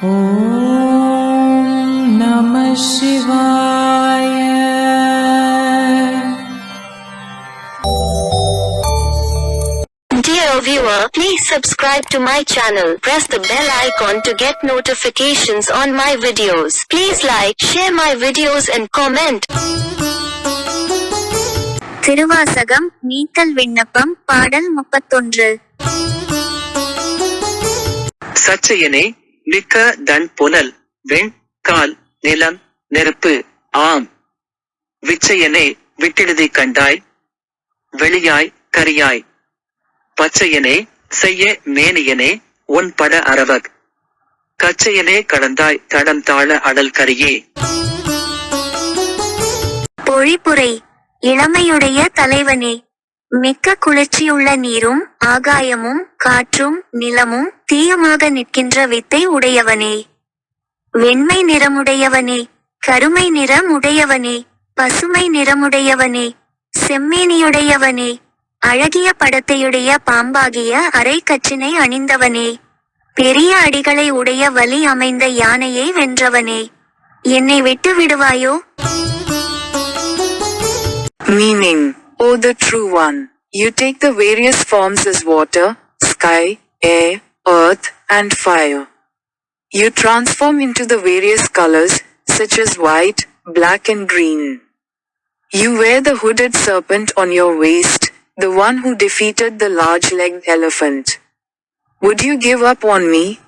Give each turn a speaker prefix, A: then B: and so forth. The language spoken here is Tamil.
A: ஓம் நம சிவாய
B: Dear viewer, please subscribe to my channel. Press the bell icon to get notifications on my videos. Please like, share my videos and comment.
C: Thiruvasagam நீக்கல் விண்ணப்பம் பாடல் முப்பத்தொன்று
D: சச்சையனே மிக்க தன் புனல் வெண் கால் நிலம் நெருப்பு ஆம். விச்சையனே விட்டெழுதி கண்டாய் வெளியாய் கரியாய். பச்சையனே செய்ய மேனியனே உன் பட அரவக். கச்சையனே கடந்தாய் தடம் தாழ அடல் கரியே.
C: பொழிப்புரை இளமையுடைய தலைவனே. மிக்க குளிர்ச்சியுள்ள நீரும் ஆகாயமும் காற்றும் நிலமும் தீயுமாக நிற்கின்ற வித்தை உடையவனே. வெண்மை நிறமுடையவனே கருமை நிறம் உடையவனே பசுமை நிறமுடையவனே செம்மேனியுடையவனே அழகிய படத்தையுடைய பாம்பாகிய அரை கற்றினை அணிந்தவனே. பெரிய அடிகளை உடைய வலி அமைந்த யானையை வென்றவனே. என்னை விட்டு விடுவாயோ?
E: Meaning O the True One, you take the various forms as water, sky, air, earth, and fire. You transform into the various colors, such as white, black, and green. You wear the hooded serpent on your waist, the one who defeated the large legged elephant. Would you give up on me?